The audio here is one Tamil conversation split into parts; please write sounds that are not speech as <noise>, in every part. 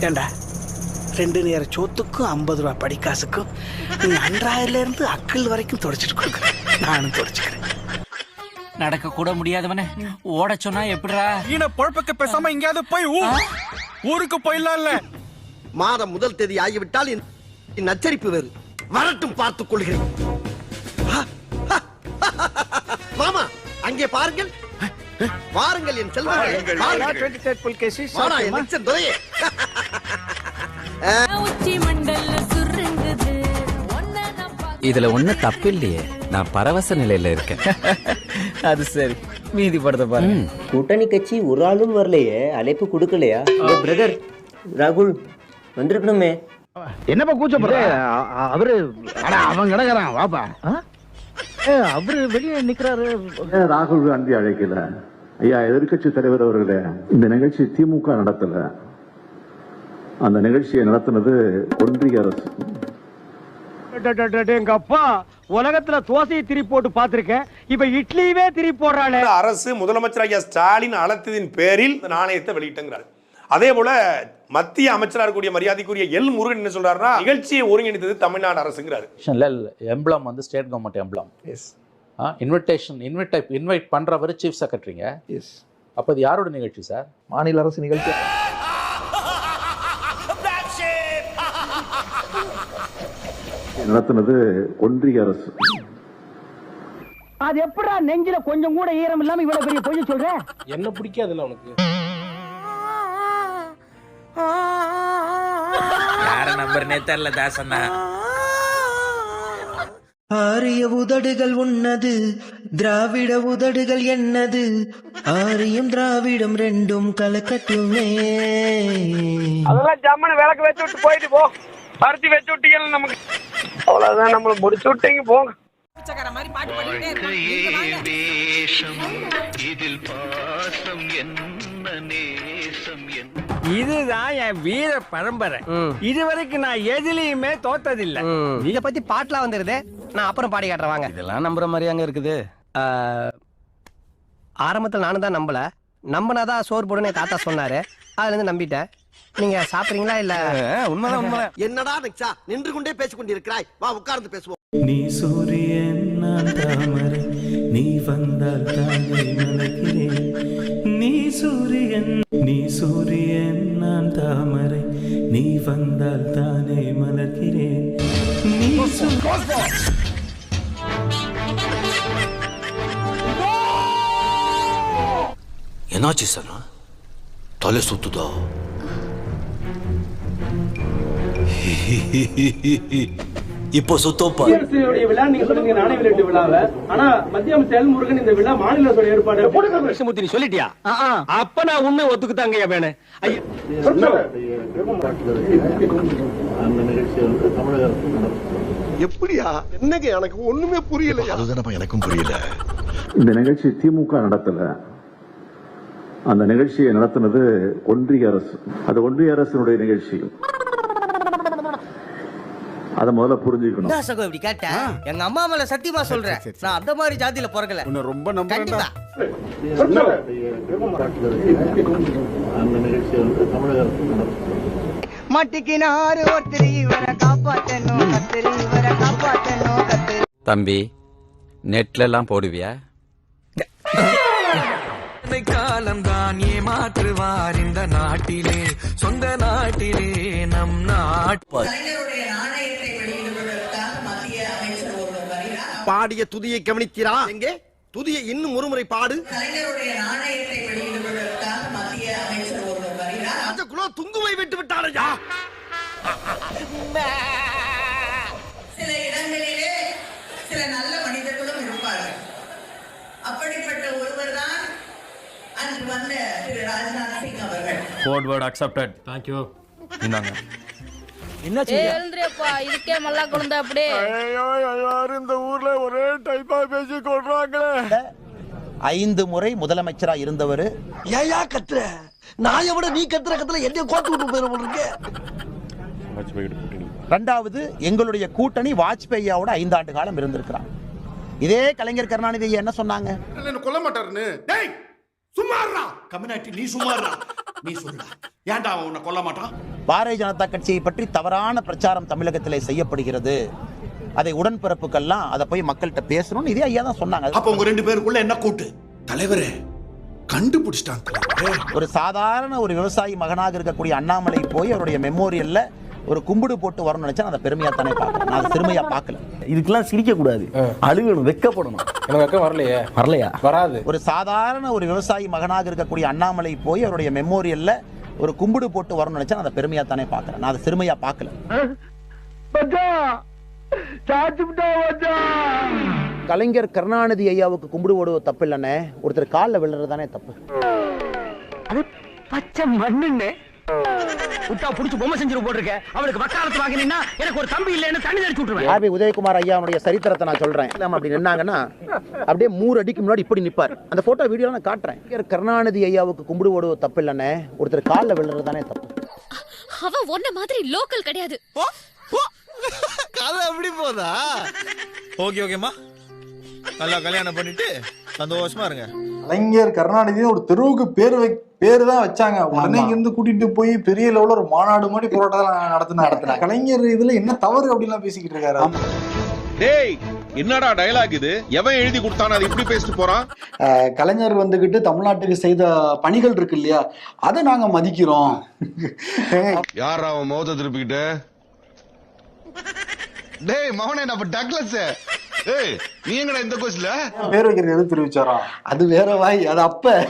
ஏண்டா? ரெண்டு நேர சோத்துக்கும் ஐம்பது ரூபா படிக்காசுக்கும் நீ அன்றாயிரல இருந்து அக்கல் வரைக்கும் தொடச்சிட்டு கொடுக்குற. நானும் தொடச்சுக்கிறேன். நடக்க கூட முடியாதவனே. ஓட சொன்னா எப்படிடா? ஈன பொழப்புக்கு பேசாம எங்கேயாவது போய் ஊ- ஊருக்கு போயிடலாம்ல மாதம் முதல் தேதி ஆகிவிட்டால் என் நச்சரிப்பு வேறு. வரட்டும் பார்த்துக் கொள்கிறேன். மாமா அங்கே பாருங்கள். பாருங்கள் என் செல்வங்கள் <laughs> இதுல ஒண்ணும் தப்பு இல்லையே நான் பரவச நிலையில இருக்கேன். <laughs> அது சரி. மீதி படத்தை பாருங்க. கூட்டணி கட்சி ஒரு ஆளும் வரலையே. அழைப்பு கொடுக்கலையா? பிரதர் ராகுல் வந்திருக்கணுமே. என்னப்பா கூச்சப்படுற அவரு அவன் கிடக்குறான். வாப்பா. அவரு வெளியே நிக்கிறாரு. ராகுல் காந்தி அழைக்கல. ஐயா எதிர்க்கட்சி தலைவர் அவர்களே இந்த நிகழ்ச்சி திமுக நடத்தல. அந்த நிகழ்ச்சியை நடத்தினது ஒன்றிய அரசு. எங்க அப்பா உலகத்துல தோசையை திரி போட்டு பாத்திருக்கேன் இப்ப இட்லியவே திரி போடுறாளே. அரசு முதலமைச்சர் ஐயா ஸ்டாலின் அழைத்ததின் பேரில் இந்த நாணயத்தை வெளியிட்டங்கிறார். அதே போல மத்திய அமைச்சராக இருக்கக்கூடிய மரியாதைக்குரிய எல் முருகன் என்ன சொல்றாருன்னா நிகழ்ச்சியை ஒருங்கிணைத்தது தமிழ்நாடு அரசுங்கிறாரு. எம்ப்ளம் வந்து state government emblem. Invitation invite invite பண்றவர் சீஃப் செக்ரட்டரிங்க அப்ப இது யாரோட நிகழ்ச்சி சார் மாநில அரசு நிகழ்ச்சி. நடத்தினது ஒன்றிய அரசு. அது எப்படா நெஞ்சில கொஞ்சம் கூட ஈரம் இல்லாம இவ்வளவு பெரிய பொய் சொல்ற? என்ன பிடிக்காதுல்ல உனக்கு? யார நம்பர்னே தெரியல தாசண்ணா. ஆரிய உதடுகள் உன்னது திராவிட உதடுகள் என்னது? ஆரியம் திராவிடம் ரெண்டும் கலக்கட்டுமே அதெல்லாம் ஜம்மனு விளக்கு வச்சு விட்டு போயிட்டு போ. பருத்தி வச்சு விட்டீங்க நமக்கு. அவ்வளவுதான் நம்மள முடிச்சு விட்டீங்க போங்க. இதுதான் என் வீர பரம்பரை. இதுவரைக்கும் நான் எதுலயுமே தோத்ததில்லை. இத பத்தி பாட்டுலாம் வந்துருது. நான் அப்புறம் பாடி காட்டுறேன் வாங்க. இதெல்லாம் நம்புற மாதிரி அங்க இருக்குது. ஆரம்பத்தில் நானும் தான் நம்பல. நம்பினாதான் சோறு போடுன்னு என் தாத்தா சொன்னாரு. அதுல இருந்து நம்பிட்டேன். நீங்க சாப்பிடுறீங்களா இல்ல? உண்மைதான் உண்மை என்னடா நிக்ஷா நின்று கொண்டே பேசிக் கொண்டிருக்கிறாய். வா உட்கார்ந்து பேசுவோம். நீ சூரியன் நீ வந்தால் தானே மலர்கிறேன் நீ சூரியன். நீ சூரியன் நான் தாமரை. நீ வந்தால் தானே மலர்கிறேன். நீ என்னாச்சு சார் தலை சுத்துதா? <laughs> இப்போ சுத்தப்பா விழா நீங்க சொல்லுங்க நாணய வெளியீட்டு விழாவை. ஆனா மத்திய அமைச்சர் முருகன் இந்த விழா மாநில அரசோட ஏற்பாடு. கிருஷ்ணமூர்த்தி நீ சொல்லிட்டியா? அப்ப நான் உண்மை ஒத்துக்குதாங்க வேணே அந்த நிகழ்ச்சி வந்து தமிழக எப்படியா? என்னங்க எனக்கு ஒண்ணுமே புரியலையா? எனக்கும் புரியல. இந்த நிகழ்ச்சி திமுக நடத்தல. அந்த நிகழ்ச்சியை நடத்தினது ஒன்றிய அரசு. அது ஒன்றிய அரசினுடைய நிகழ்ச்சி. அதை முதல்ல புரிஞ்சுக்கணும். சகோ இப்படி கேட்ட? எங்க அம்மா மேல சத்தியமா சொல்றேன். நான் அந்த மாதிரி ஜாதியில பிறக்கல. ரொம்ப தமிழக அரசு நடத்தும் மாட்டிக்கினாரு ஒருத்தர் இவரை காப்பாத்தணும் கத்திரி இவரை காப்பாத்தணும் தம்பி நெட்ல எல்லாம் போடுவியா? காலம்தான் ஏமாற்றுவார் இந்த நாட்டிலே சொந்த நாட்டிலே நம் நாட்டு பாடிய துதியை கவனித்தீரா? எங்கே? துதியை இன்னும் ஒருமுறை பாடு. துங்குவை விட்டு விட்டாரையா சில இடங்களிலே சில நல்ல மனிதர்களும் இருப்பார்கள் அப்படிப்பட்ட ஒருவர் தான் அன்று வந்த திரு ராஜ்நாத் சிங் அவர்கள் code word accepted thank you இந்தாங்க. எழுந்திரியப்பா. இதுக்கே மல்லா குழந்தை அப்படியே. எல்லாரும் இந்த ஊர்ல ஒரே டைப்பா பேசி கொள்றாங்களே. ஐந்து முறை முதலமைச்சரா இருந்தவர். ஏயா கத்துற. நான் விட நீ கத்துற கத்துல என்ன கோத்து விட்டு போயிருக்க ரெண்டாவது எங்களுடைய கூட்டணி வாஜ்பேயியோட ஐந்தாண்டு காலம் இருந்திருக்கிறார் இதே கலைஞர் கருணாநிதி ஐயா என்ன சொன்னாங்க? கொல்ல மாட்டாருன்னு? டேய் சும்மாறா கம்யூனிட்டி நீ சும்மாறா நீ சொல்லுடா ஏன்டா அவன் உன்னை கொல்ல மாட்டான்? பாரதிய ஜனதா கட்சியை பற்றி தவறான பிரச்சாரம் தமிழகத்திலே செய்யப்படுகிறது. அதை உடன்பிறப்புக்கெல்லாம் அதை போய் மக்கள்கிட்ட பேசணும்னு இதே ஐயா தான் சொன்னாங்க. அப்ப உங்க ரெண்டு பேருக்குள்ள என்ன கூட்டு? தலைவரே கண்டுபிடிச்சிட்டாங்க ஒரு சாதாரண ஒரு விவசாயி மகனாக இருக்கக்கூடிய அண்ணாமலை போய் அவருடைய மெமோரியல்ல ஒரு கும்பிடு போட்டு வரணும்னு நினைச்சா நான் அதை பெருமையா தானே பார்க்கறேன் நான் பெருமையா பார்க்கல. இதுக்கெல்லாம் சிரிக்க கூடாது அழுகணும் வெக்கப்படணும். எனக்கு வரலையே. வரலையா? வராது. ஒரு சாதாரண ஒரு விவசாயி மகனாக இருக்கக்கூடிய அண்ணாமலை போய் அவருடைய மெமோரியல்ல ஒரு கும்பிடு போட்டு வரணும்னு நினைச்சா நான் அதை பெருமையா தானே பார்க்கறேன் நான் அதை பெருமையா பார்க்கல. கலைஞர் கருணாநிதி ஐயாவுக்கு கும்பிடு போடுவது தப்பு இல்லைண்ணே. ஒருத்தர் காலில் விழுறது தானே தப்பு பச்சை மண்ணுன்னு விட்டா புடிச்சு பொம்மை செஞ்சிரு போட்டிருக்க. அவனுக்கு வக்காலத்து வாங்கினா எனக்கு ஒரு தம்பி இல்லைன்னு தண்ணி அடிச்சு விட்டுருவேன். ஆர்பி உதயகுமார் ஐயாவுடைய சரித்திரத்தை நான் சொல்றேன். நம்ம அப்படி நின்னாங்கன்னா அப்படியே மூணு அடிக்கு முன்னாடி இப்படி நிப்பார். அந்த போட்டோ வீடியோ நான் காட்டுறேன். கருணாநிதி ஐயாவுக்கு கும்பிடு போடுவது தப்பு இல்லைண்ணே. ஒருத்தர் காலில் விழுறது தானே தப்பு. அவ ஒன்ன மாதிரி லோக்கல் கிடையாது. கதை எப்படி போதா? ஓகே ஓகேம்மா. நல்லா கல்யாணம் பண்ணிட்டு சந்தோஷமா இருங்க. கலைஞர் கருணாநிதி ஒரு தெருவுக்கு பேர் வை பேரு தான் வச்சாங்க. உடனே இருந்து கூட்டிட்டு போய் பெரிய லெவல்ல ஒரு மாநாடு மாதிரி போராட்டம் நடத்தினாங்க கலைஞர் இதுல என்ன தவறு அப்படிலாம் பேசிக்கிட்டு இருக்காரு டேய் என்னடா டயலாக் இது? எவன் எழுதி கொடுத்தானே அது இப்படி பேசிட்டு போறான்? கலைஞர் வந்துகிட்டு தமிழ்நாட்டுக்கு செய்த பணிகள் இருக்கு இல்லையா? அதை நாங்க மதிக்கிறோம். யார் அவன் மோத திருப்பிக்கிட்டு? டேய் மவனே நம்ம டக்லஸ் ஏய் நீ எங்கடா இந்த கோஸ்ல பேர் வைக்கிறது எது தெரிவிச்சாராம் அது வேற வாய் அது அப்ப.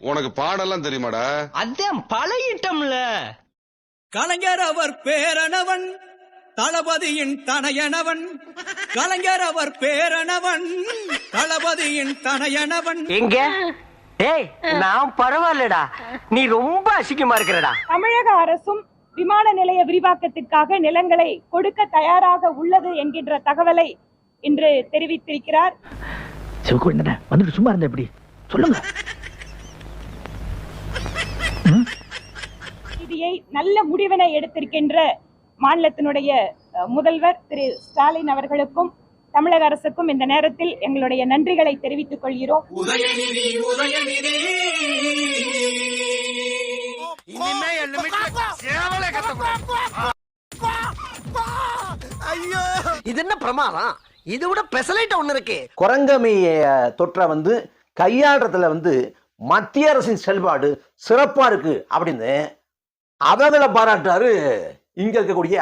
உனக்கு பாடெல்லாம் தெரியுமாடா? அதான் பழகிட்டம்ல. கலைஞர் அவர் பேரனவன் தளபதியின் தனையனவன். கலைஞர் அவர் பேரனவன் தளபதியின் தனையனவன். எங்க? டேய் நான் பரவாயில்லடா. நீ ரொம்ப அசிங்கமா இருக்கிறடா. தமிழக அரசும் விமான நிலைய விரிவாக்கத்திற்காக நிலங்களை கொடுக்க தயாராக உள்ளது என்கின்ற தகவலை இன்று தெரிவித்திருக்கிறார். வந்துட்டு சும்மா இருந்த எப்படி சொல்லுங்க. நல்ல முடிவினை எடுத்திருக்கின்ற மாநிலத்தினுடைய முதல்வர் திரு ஸ்டாலின் அவர்களுக்கும் தமிழக அரசுக்கும் இந்த நேரத்தில் எங்களுடைய நன்றிகளை தெரிவித்துக் கொள்கிறோம். உதயநிதி உதயநிதி. இனிமே என் லிமிட்ல சேவலே கத்தக்கூடாது இது என்ன பிரமாதம்? இது விட பெசலைட் ஒண்ணு இருக்கு. குரங்கமி தொற்றை வந்து கையாடுறதுல வந்து மத்திய அரசின் செயல்பாடு சிறப்பா இருக்கு அப்படின்னு அவங்கள பாராட்டுறாரு இங்க இருக்கக்கூடிய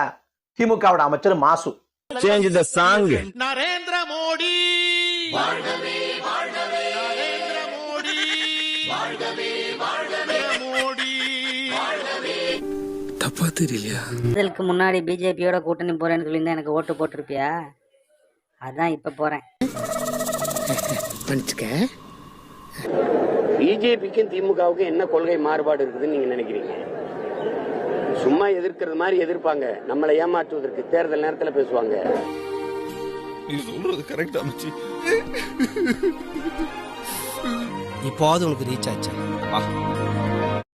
திமுகவோட அமைச்சர் மாசு. Change the song Narendra Modi. வாழ்கவே வாழ்கவே. நரேந்திர மோடி. வாழ்கவே வாழ்கவே. இதற்கு முன்னாடி பிஜேபியோட கூட்டணி போறேன்னு சொல்லியிருந்தா எனக்கு ஓட்டு போட்டிருப்பியா? அதான் இப்ப போறேன். பிஜேபிக்கும் திமுகவுக்கும் என்ன கொள்கை மாறுபாடு இருக்குதுன்னு நீங்க நினைக்கிறீங்க? சும்மா எதிர்க்கிறது மாதிரி எதிர்ப்பாங்க. நம்மளை ஏமாற்றுவதற்கு தேர்தல் நேரத்துல பேசுவாங்க. நீ சொல்றது கரெக்டா மச்சி இப்போது உனக்கு ரீச் ஆச்சு?